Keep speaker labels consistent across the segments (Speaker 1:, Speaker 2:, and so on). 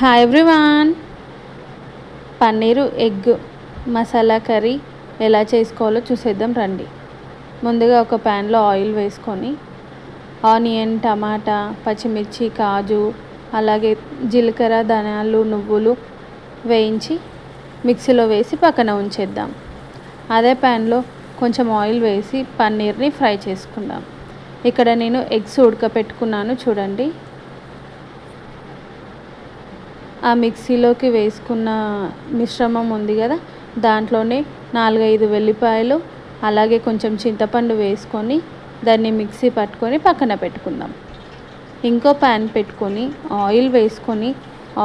Speaker 1: Hi everyone paneer egg masala curry ఎలా చేసుకోవాలో చూసేద్దాం రండి. ముందుగా ఒక ప్యాన్లో ఆయిల్ వేసుకొని ఆనియన్ టమాటా పచ్చిమిర్చి కాజు అలాగే జీలకర్ర ధనియాలు నువ్వులు వేయించి మిక్సీలో వేసి పక్కన ఉంచేద్దాం. అదే ప్యాన్లో కొంచెం ఆయిల్ వేసి పన్నీర్ని ఫ్రై చేసుకుందాం. ఇక్కడ నేను ఎగ్స్ ఉడకపెట్టుకున్నాను చూడండి. ఆ మిక్సీలోకి వేసుకున్న మిశ్రమం ఉంది కదా దాంట్లోనే నాలుగైదు వెల్లిపాయలు అలాగే కొంచెం చింతపండు వేసుకొని దాన్ని మిక్సీ పట్టుకొని పక్కన పెట్టుకుందాం. ఇంకో ప్యాన్ పెట్టుకొని ఆయిల్ వేసుకొని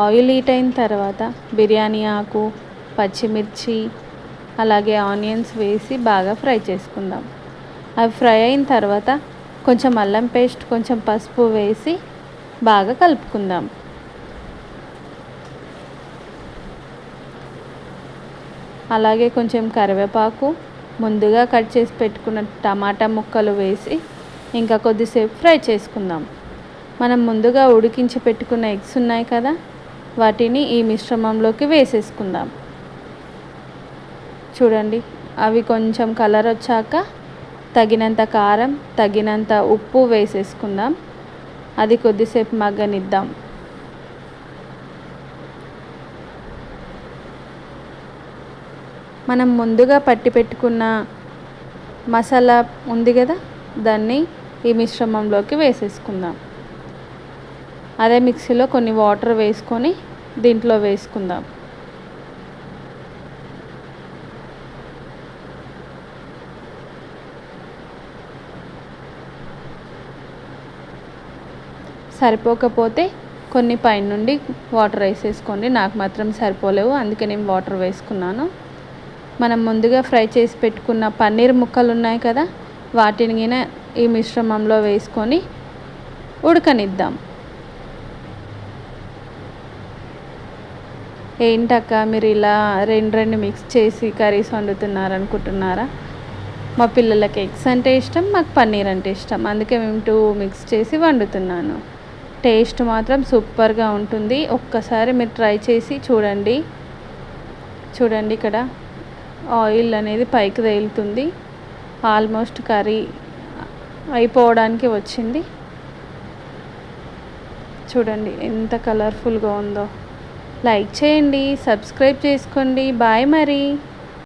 Speaker 1: ఆయిల్ హీట్ అయిన తర్వాత బిర్యానీ ఆకు పచ్చిమిర్చి అలాగే ఆనియన్స్ వేసి బాగా ఫ్రై చేసుకుందాం. అవి ఫ్రై అయిన తర్వాత కొంచెం అల్లం పేస్ట్ కొంచెం పసుపు వేసి బాగా కలుపుకుందాం. అలాగే కొంచెం కరివేపాకు ముందుగా కట్ చేసి పెట్టుకున్న టమాటా ముక్కలు వేసి ఇంకా కొద్దిసేపు ఫ్రై చేసుకుందాం. మనం ముందుగా ఉడికించి పెట్టుకున్న ఎగ్స్ ఉన్నాయి కదా వాటిని ఈ మిశ్రమంలోకి వేసేసుకుందాం. చూడండి అవి కొంచెం కలర్ వచ్చాక తగినంత కారం తగినంత ఉప్పు వేసేసుకుందాం. అది కొద్దిసేపు మగ్గనిద్దాం. మనం ముందుగా పట్టి పెట్టుకున్న మసాలా ఉంది కదా దాన్ని ఈ మిశ్రమంలోకి వేసేసుకుందాం. అదే మిక్సీలో కొన్ని వాటర్ వేసుకొని దీంట్లో వేసుకుందాం. సరిపోకపోతే కొన్ని పైనుండి వాటర్ వేసేసుకోండి. నాకు మాత్రం సరిపోలేవు అందుకే నేను వాటర్ వేసుకున్నాను. మనం ముందుగా ఫ్రై చేసి పెట్టుకున్న పన్నీర్ ముక్కలు ఉన్నాయి కదా వాటిని ఈ మిశ్రమంలో వేసుకొని ఉడకనిద్దాం. ఏంటక్క మీరు ఇలా రెండు రెండు మిక్స్ చేసి కర్రీస్ వండుతున్నారనుకుంటున్నారా? మా పిల్లలకి ఎగ్స్ అంటే ఇష్టం మాకు పన్నీర్ అంటే ఇష్టం. అందుకే మేము టూ మిక్స్ చేసి వండుతున్నాను. టేస్ట్ మాత్రం సూపర్గా ఉంటుంది. ఒక్కసారి మీరు ట్రై చేసి చూడండి. చూడండి ఇక్కడ. ఆయిల్ అనేది పైకి తేలుతుంది. ఆల్మోస్ట్ కర్రీ అయిపోవడానికి వచ్చింది. చూడండి ఎంత కలర్ఫుల్గా ఉందో. లైక్ చేయండి సబ్స్క్రైబ్ చేసుకోండి. బాయ్ మరి.